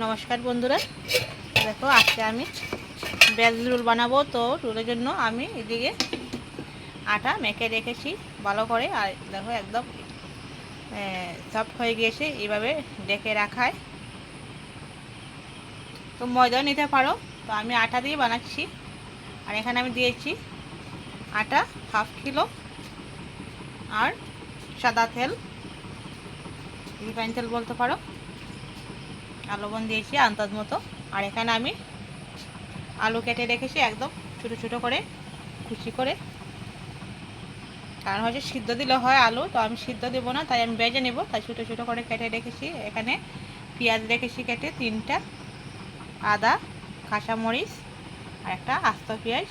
নমস্কার বন্ধুরা। দেখো, আজকে আমি ভেজ রুল বানাবো, তো রোলের জন্য আমি এদিকে আটা মেখে রেখেছি ভালো করে। আর দেখো, একদম সফট হয়ে গিয়েছে এইভাবে ডেকে রাখায় তো ময়দা নিতে পারো। তো আমি আটা দিয়ে বানাচ্ছি। আর এখানে আমি দিয়েছি আটা, হাফ কিলো আর সাদা তেল রিফাইন তেল বলতে পারো। লবণ দিয়েছি আন্দাজ মতো। আর এখানে আমি আলু কেটে রেখেছি একদম ছোটো ছোটো করে, কুচি করে। কারণ হচ্ছে সিদ্ধ দিলে হয় আলু, তো আমি সিদ্ধ দেবো না, তাই আমি বেজে নেব। তাই ছোটো ছোটো করে কেটে রেখেছি। এখানে পেঁয়াজ রেখেছি কেটে, তিনটা, আদা, কাঁচামরিচ, আর একটা আস্ত পেঁয়াজ,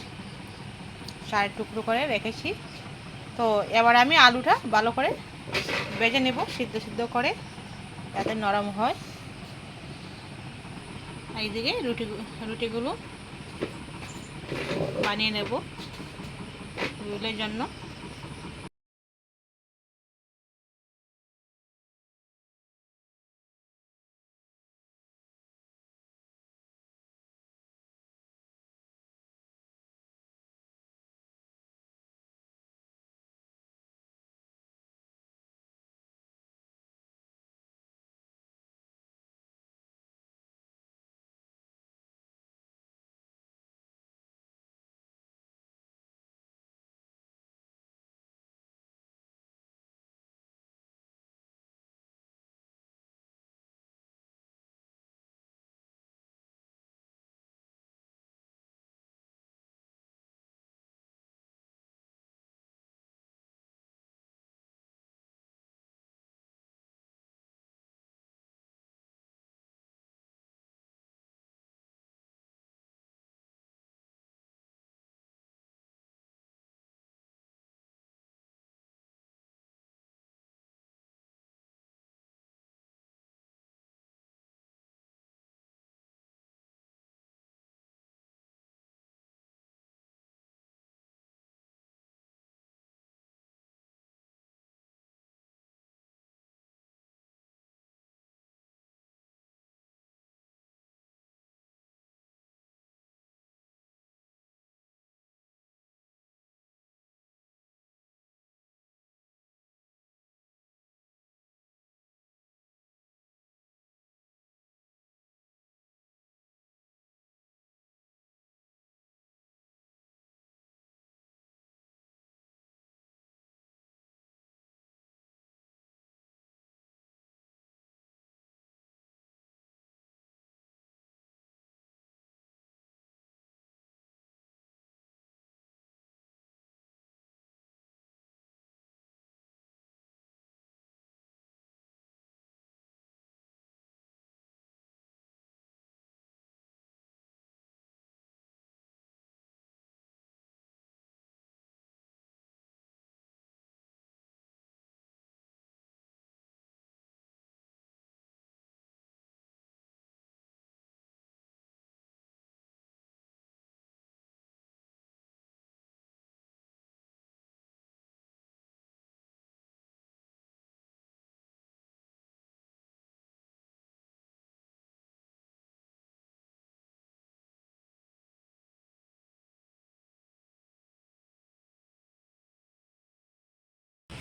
চার টুকরো করে রেখেছি। তো এবার আমি আলুটা ভালো করে বেজে নেব, সিদ্ধ সিদ্ধ করে, যাতে নরম হয়। এইদিকে রুটি রুটিগুলো বানিয়ে নেব রুলের জন্য।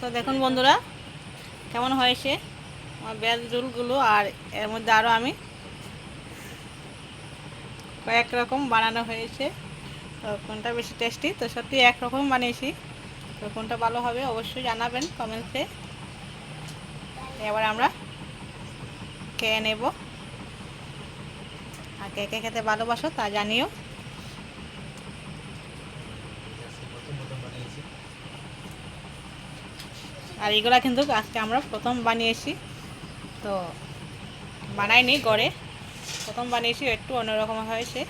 তো দেখুন বন্ধুরা, কেমন হয়েছে? আমার বেজ রোলগুলো আর এর মধ্যে আরও আমি কয়েক রকম বানানো হয়েছে। তো কোনটা বেশি টেস্টি তো সত্যি একরকম বানিয়েছি। তো কোনটা ভালো হবে অবশ্যই জানাবেন কমেন্টসে এবার আমরা খেয়ে নেব। আর কে কে খেতে ভালোবাসো তা জানিও। আর এগুলা কিন্তু আজকে আমরা প্রথম বানিয়েছি। তো বানাইনি, গড়ে। প্রথম বানিয়েছি, একটু অন্যরকম হয়েছে।